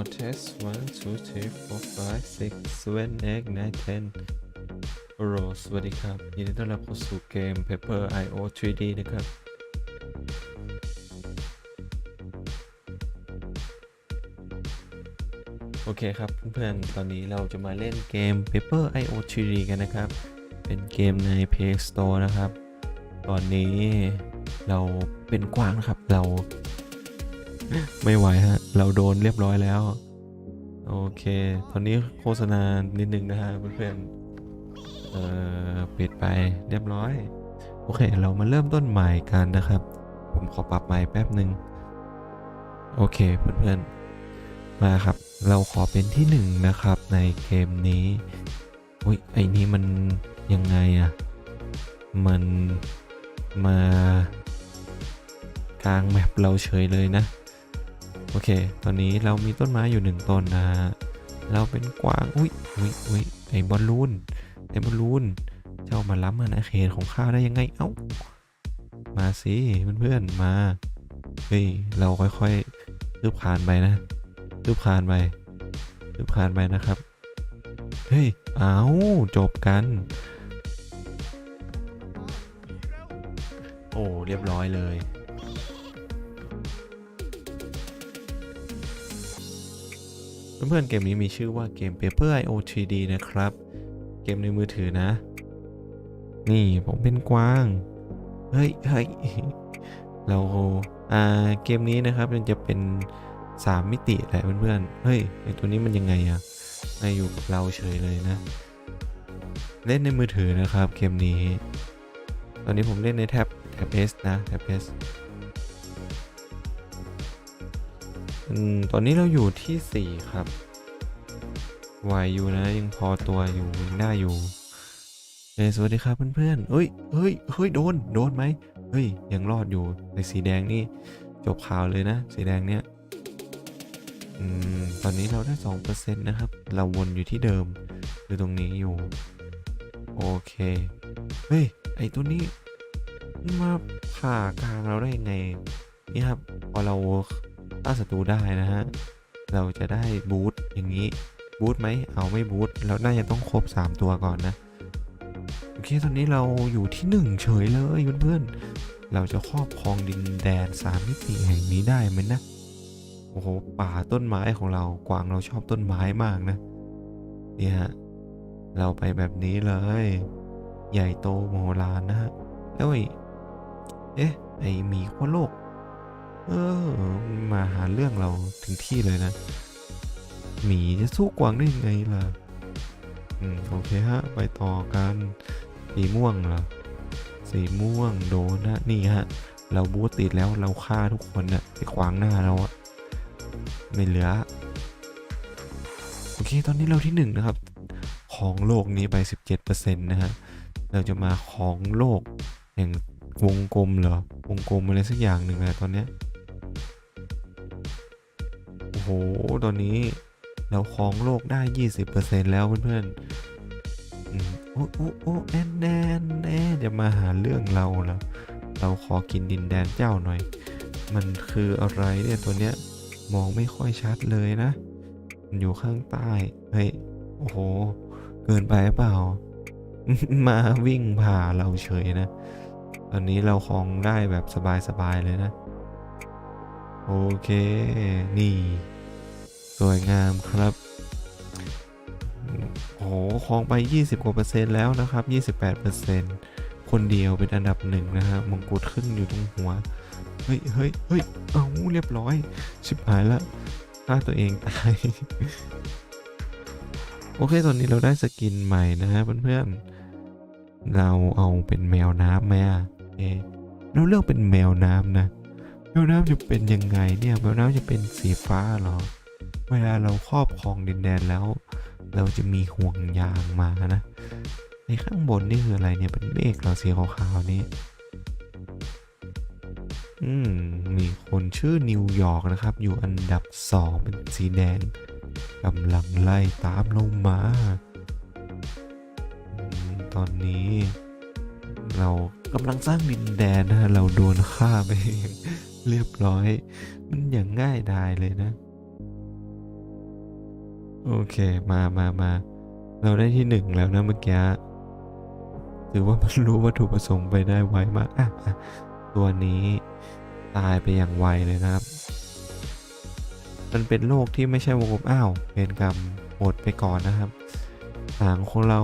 for test one two three four five six seven eight nine ten โรสวัสดีครับ ยินดีต้อนรับเข้าสู่เกม Paper IO 3D นะครับ โอเคครับเพื่อนๆ ตอนนี้เราจะมาเล่นเกม Paper IO 3D กันนะครับ เป็นเกมใน Play Store นะครับ ตอนนี้เราเป็นกวางนะครับ เรา ไม่ไหวฮะ เราโดนเรียบร้อยแล้ว โอเค ตอนนี้โฆษณานิดนึงนะฮะเพื่อนๆเอ่อปิดไปเรียบร้อย โอเค เรามาเริ่มต้นใหม่กันนะครับ ผมขอปรับใหม่แป๊บหนึ่งโอเคเพื่อนๆ มาครับ เราขอเป็นที่หนึ่งนะครับในเกมนี้อุ้ยไอ้นี้มันยังไงอะมันมากลางแมปเราเฉยเลยนะ โอเค ตอนนี้เรามีต้นไม้อยู่หนึ่งต้นนะฮะ เราเป็นกวาง อุ้ยอุ้ยอุ้ยไอ้บอลลูน ไอ้บอลลูน เจ้ามาล้ำอาณาเขตของข้าได้ยังไง เอ้า มาสิเพื่อนๆ มา เฮ้ย เราค่อยๆคืบคลานไปนะคืบคลานไปคืบคลานไปนะครับ เฮ้ย เอาจบกัน โอ้ เรียบร้อยเลย เพื่อนๆเกมนี้มีชื่อว่าเกม Paper IO 3D นะครับ เกมในมือถือนะ นี่ผมเป็นกวาง เฮ้ยเฮ้ยเราอ่าเกมนี้นะครับมันจะเป็น 3 มิติแหละเพื่อนๆเฮ้ยไอตัวนี้มันยังไงอะมาอยู่กับเราเฉยเลยนะ เล่นในมือถือนะครับเกมนี้ ตอนนี้ผมเล่นในแท็บแท็บ S นะแท็บ S ตอนนี้เราอยู่ที่ 4 ครับไหวอยู่นะยังพอตัวอยู่ยังได้อยู่เอ้สวัสดีครับเพื่อนๆเฮ้ยเฮ้ยเฮ้ยโดนโดนไหมเฮ้ยยังรอดอยู่ในสีแดงนี่จบข่าวเลยนะ สีแดงเนี้ยอตอนนี้เราได้ 2%นะครับ เราวนอยู่ที่เดิมคือตรงนี้อยู่ โอเค เฮ้ย ไอตัวนี้มันมาผ่ากลางเราได้ยังไง นี่ครับพอเรา ต้านศัตรูได้นะฮะ เราจะได้บูทอย่างนี้ บูทไหมเอาไม่บูทเราน่าจะต้องครบ 3 ตัวก่อนนะ โอเค ตอนนี้เราอยู่ที่ 1 เฉยเลยเพื่อนๆ เราจะครอบครองดินแดน3มิติแห่งนี้ได้ไหมนะ โอ้โห ป่าต้นไม้ของเรา กวางเราชอบต้นไม้มากนะ เนี่ยฮะ เราไปแบบนี้เลย ใหญ่โตมโหฬารนะฮะแล้วไอ้เอ๊ะ ไอหมีขั้วโลก เออ มาหาเรื่องเราถึงที่เลยนะ หมีจะสู้กวางได้ยังไงล่ะ อืม โอเคฮะ ไปต่อกันสีม่วงเหรอสีม่วงโดนนะนี่ฮะ เราบูตติดแล้วเราฆ่าทุกคนนะ่ะไปขวางหน้าเราอะไม่เหลือ โอเค ตอนนี้เราที่หนึ่งนะครับ ของโลกนี้ไป 17%นะฮะ เราจะมาของโลกแห่งวงกลมเหรอ วงกลมอะไรสักอย่างหนึ่งแหละตอนเนี้ย ตอนนี้เราครองโลกได้ 20%แล้วเพื่อนๆอืมโอ้โอ้โอ้แอนแอนแอนจะมาหาเรื่องเราเหรอเราขอกินดินแดนเจ้าหน่อย มันคืออะไรเนี่ยตัวเนี้ยมองไม่ค่อยชัดเลยนะมันอยู่ข้างใต้ เฮ้ย โอ้โห เกินไปเปล่า มาวิ่งผ่าเราเฉยนะ ตอนนี้เราคลองได้แบบสบายๆเลยนะ โอเค นี่ สวยงามครับโอ้โหคลองไป 20 กว่าเปอร์เซ็นต์แล้วนะครับ 28เปอร์เซ็นต์คนเดียวเป็นอันดับหนึ่งนะฮะมงกุฎขึ้นอยู่ตรงหัว เฮ้ยเฮ้ยเฮ้ยเอาเรียบร้อย ชิบหายล้วฆ่าตัวเองตาย โอเค ตอนนี้เราได้สกินใหม่นะฮะเพื่อนๆ เราเอาเป็นแมวน้ำไหมอะเอะเราเลือกเป็นแมวน้ำนะ แมวน้ำจะเป็นยังไงเนี่ย แมวน้ำจะเป็นสีฟ้าเหรอ เวลาเราครอบครองดินแดนแล้ว เราจะมีห่วงยางมานะ ในข้างบนนี่คืออะไรเนี่ยเป็นเมฆเราสีขาวๆนี้อืมมีคนชื่อนิวยอร์กนะครับ อยู่อันดับสองเป็นสีแดงกำลังไล่ตามลงมาตอนนี้ เรากำลังสร้างดินแดนนะเราโดนฆ่าไปเรียบร้อย มันอย่างง่ายดายเลยนะ โอเคมามามาเราได้ที่หนึ่งแล้วนะเมื่อกี้ถือว่ามันรู้วัตถุประสงค์ไปได้ไวมากอะตัวนี้ตายไปอย่างไวเลยนะครับ มันเป็นโรคที่ไม่ใช่วงกลมอ้าวเป็นกรรมหมดไปก่อนนะครับหางของเรา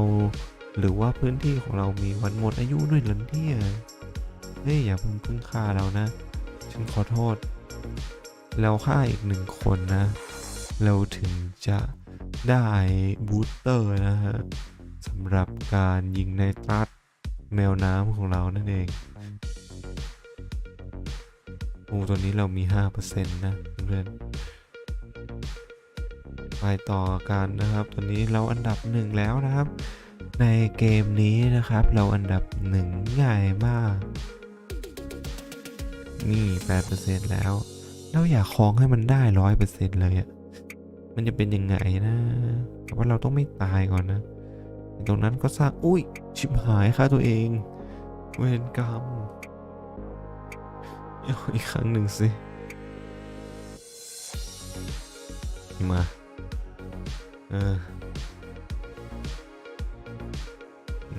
หรือว่าพื้นที่ของเรามีวันหมดอายุด้วยหรอเนี่ยเฮ้ยอย่าเพิ่งพึ่งฆ่าเรานะ ฉันขอโทษ เราฆ่าอีกหนึ่งคนนะ เราถึงจะ ได้บูสเตอร์นะฮะสำหรับการยิงในตรัสแมวน้ำของเรานั่นเองโอ้ตัวนี้เรามี 5%นะเพื่อนไปต่อกันนะครับตอนนี้เราอันดับหนึ่งแล้วนะครับ ในเกมนี้นะครับ เราอันดับหนึ่งง่ายมาก นี่ 8%แล้ว เราอยากครองให้มันได้ร้อยเปอร์เซ็นต์เลยอะ มันจะเป็นยังไงนะ แต่ว่าเราต้องไม่ตายก่อนนะตรงนั้นก็สร้างอุ้ยชิบหายค่าตัวเอง เวรกรรมอีกครั้งหนึ่งสิมาเออ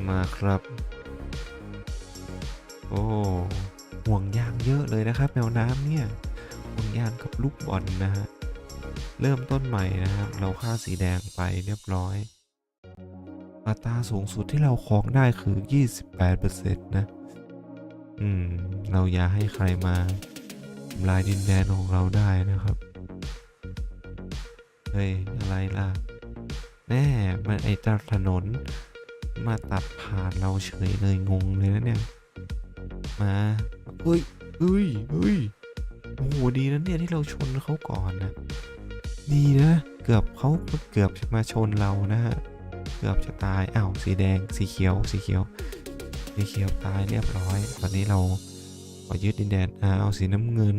มาครับ โอ้ห่วงยางเยอะเลยนะครับแมวน้ำเนี่ยห่วงยางกับลูกบอลนะฮะ เริ่มต้นใหม่นะครับ เราค่าสีแดงไปเรียบร้อย อัตราสูงสุดที่เราครองได้คือ 28%นะ อืม เราอย่าให้ใครมาทำลายดินแดนของเราได้นะครับ เฮ้ย อะไรล่ะ แน่ มันไอ้ตัดถนน มาตัดผ่านเราเฉยเลยงงเลยนะเนี่ย มาเฮ้ยเฮ้ยเฮ้ยโอ้โหดีนะเนี่ยที่เราชนเขาก่อนนะ ดีนะ เกือบเขาเกือบจะมาชนเรานะฮะ เกือบจะตายอ้าวสีแดง สีเขียว สีเขียว สีเขียวตายเรียบร้อย ตอนนี้เราขอยึดดินแดนอ้าวสีน้ำเงิน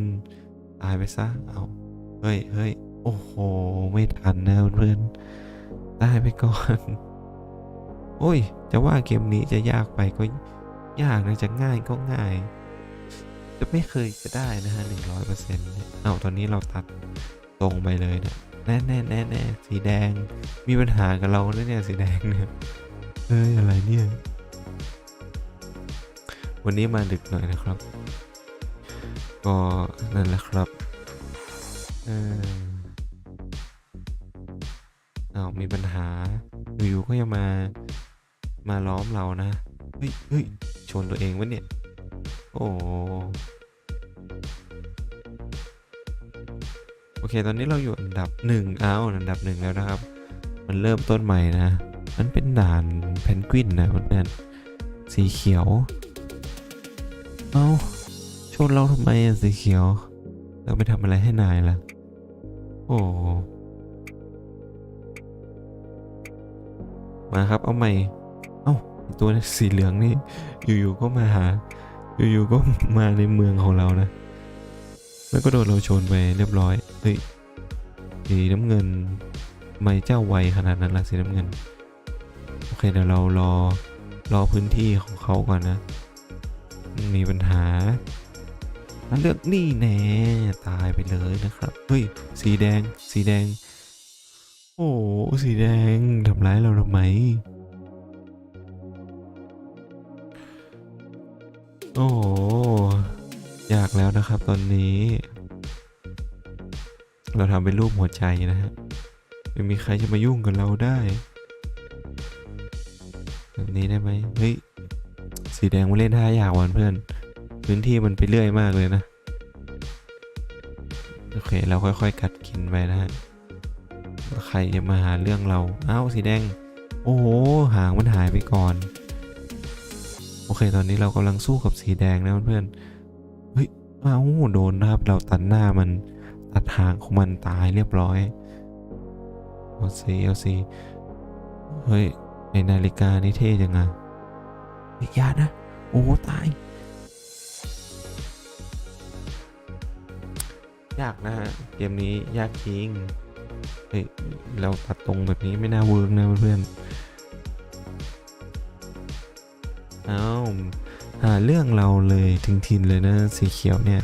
ตายไปซะเอาเฮ้ยเฮ้ยโอ้โห ไม่ทันนะเพื่อนตายไปก่อน โอ้ย จะว่าเกมนี้จะยากไปก็ยากนะ จะง่ายก็ง่าย จะไม่เคยจะได้นะฮะหนึ่งร้อยเปอร์เซ็นต์เอาตอนนี้เราตัด ตรงไปเลยเนี่ยแน่แน่แน่แน่สีแดง มีปัญหากับเราแล้วเนี่ยสีแดงเนี่ยเฮ้ยอะไรเนี่ย วันนี้มาดึกหน่อยนะครับ ก็นั่นแหละครับเอออ้าวมีปัญหาอยู่ๆก็ยังมามาล้อมเรานะ เฮ้ยเฮ้ยชนตัวเองวะเนี่ย โอ้ เคตอนนี้เราอยู่อันดับหนึ่งอ้าวอันดับหนึ่งแล้วนะครับ มันเริ่มต้นใหม่นะ มันเป็นด่านเพนกวินนะเพื่อนสีเขียว เอาชนเราทำไมอะสีเขียว เราไปทำอะไรให้นายล่ะ โอ้มาครับ เอาใหม่ เอ้าตัวสีเหลืองนี่ อยู่ๆก็มาหา อยู่ๆก็มาในเมืองของเรานะ แล้วก็โดนเราชนไปเรียบร้อย ฮ้ยสีน้ำเงินไม่เจ้าไวขนาดนั้นละสีน้ำเงิน โอเคเดี๋ยวเรารอรอพื้นที่ของเขาก่อนนะ มีปัญหาแล้วเลือกนี่แน่ตายไปเลยนะครับ เฮ้ย สีแดง สีแดง โอ้สีแดงทำร้ายเราทำไม โอ้โหยากแล้วนะครับตอนนี้ เราทำเป็นรูปหัวใจนะฮะไม่มีใครจะมายุ่งกับเราได้ แบบนี้ได้ไหมเฮ้ยสีแดงมาเล่นท่ายากวันเพื่อน พื้นที่มันไปเรื่อยมากเลยนะ โอเค เราค่อยๆ กัดกินไปนะฮะใครจะมาหาเรื่องเราเอ้าสีแดง โอ้โหหางมันหายไปก่อน โอเค ตอนนี้เรากำลังสู้กับสีแดงนะเพื่อนเฮ้ยเอ้าโดนนะครับ เราตัดหน้ามัน ตัดหางของมันตายเรียบร้อยเอาสิเอาสิเฮ้ยในนาฬิกานี่เท่จังอะเฮ้ยานะ โอ้ตาย ยากนะฮะ เกมนี้ยากจริง เฮ้ย เราตัดตรงแบบนี้ไม่น่าเวิร์กนะเพื่อนๆเอ้าหาเรื่องเราเลยทิ้งทินเลยนะสีเขียวเนี่ย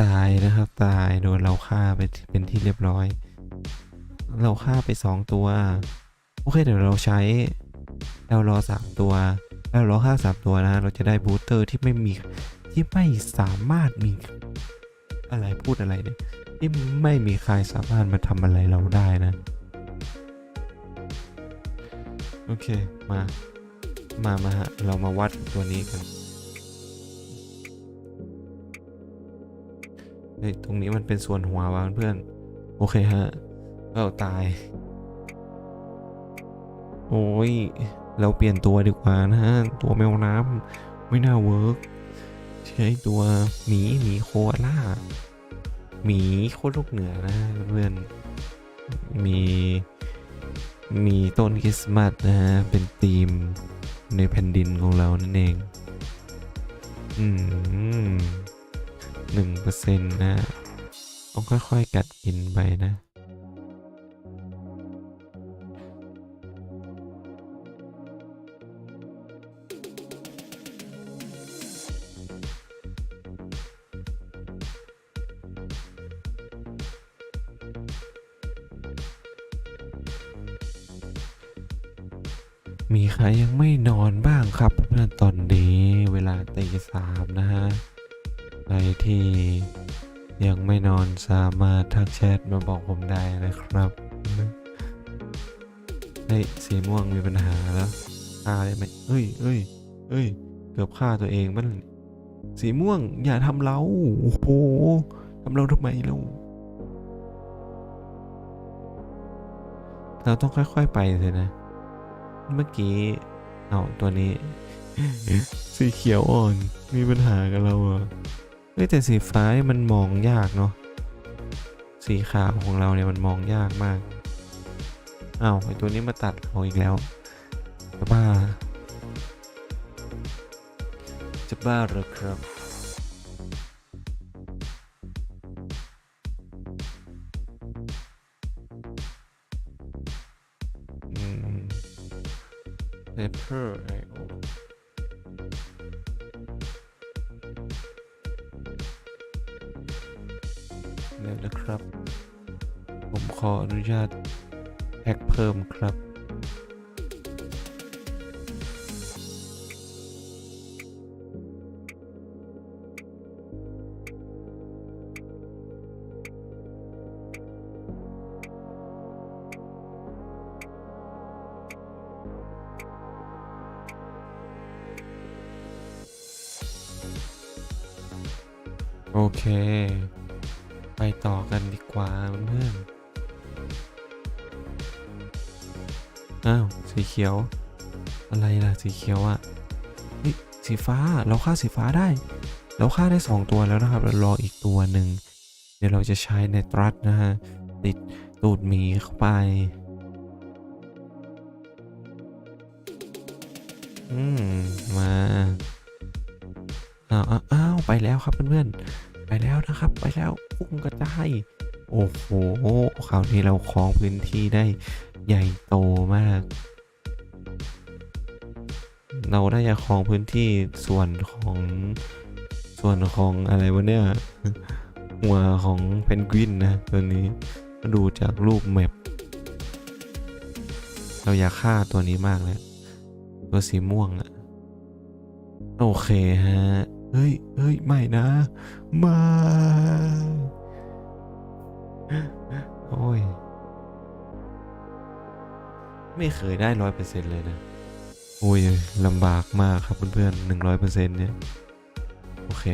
ตายนะครับ ตายโดนเราฆ่าไปเป็นที่เรียบร้อย เราฆ่าไปสองตัว โอเคเดี๋ยวเราใช้เรารอสามตัวแล้วเราฆ่าสามตัวนะเราจะได้บูสเตอร์ที่ไม่มีที่ไม่สามารถมีอะไรพูดอะไรเนี่ยที่ไม่มีใครสามารถมาทำอะไรเราได้นะ โอเคมามามาฮะเรามาวัดตัวนี้กัน เฮ้ยตรงนี้มันเป็นส่วนหัววะเพื่อน โอเคฮะเราตาย โอ้ย เราเปลี่ยนตัวดีกว่านะฮะ ตัวแมวน้ำไม่น่าเวิร์กใช้ตัวหมีหมีโคอาล่าหมีโคตรลูกเหนือนะเพื่อน มีมีต้นคริสต์มาสนะฮะ เป็นธีมในแผ่นดินของเรานั่นเอง อืม หนึ่งเปอร์เซ็นต์นะ ต้องค่อยๆ กัดกินไปนะมีใครยังไม่นอนบ้างครับเพื่อนตอนนี้เวลาตีสามนะฮะ รที่ยังไม่นอนสามารถทักแชทมาบอกผมได้นะครับเฮ้ยสีม่วงมีปัญหาแล้วฆ่าได้ไหมเอ้ยเอ้ยเอ้ย เกือบฆ่าตัวเองบ้านสีม่วงอย่าทำเรา โอ้โหทำเราทำไมเราเราต้องค่อย ๆ ไปเลยนะ เมื่อกี้ เอาตัวนี้ สีเขียวอ่อน มีปัญหากับเราเหรอ เฮ้ยแต่สีฟ้ามันมองยากเนาะสีขาวของเราเนี่ยมันมองยากมากอ้าวไอตัวนี้มาตัดเราอีกแล้วจะบ้าจะบ้าหรือครับอืม paper IO เดี๋ยวนะครับ ผมขออนุญาตแพ็กเพิ่มครับโอเค ไปต่อกันดีกว่าเพื่อนอ้าว สีเขียว อะไรล่ะ สีเขียวอะ่ะเฮ้ยสีฟ้าเราฆ่าสีฟ้าได้ เราฆ่าได้สองตัวแล้วนะครับ เรารออีกตัวหนึ่ง เดี๋ยวเราจะใช้ในตรัสนะฮะ ติดตูดหมีเข้าไปอืม มาอ้าวอ้าวไปแล้วครับเพื่อนๆ แล้วนะครับ ไปแล้วพุ่งกระจายโอ้โหคราวนี้เราครองพื้นที่ได้ใหญ่โตมาก เราได้จะครองพื้นที่ส่วนของส่วนของอะไรวะเนี่ยหัวของเพนกวินนะตัวนี้ดูจากรูปแมปเราอยากฆ่าตัวนี้มากเลยตัวสีม่วงอะโอเคฮะ เฮ้ยเฮ้ยไม่นะมาโอ้ย ไม่เคยได้ร้อยเปอร์เซ็นต์เลยนะ โอ้ยลำบากมากครับเพื่อนๆหนึ่งร้อยเปอร์เซ็นต์เนี่ย โอเค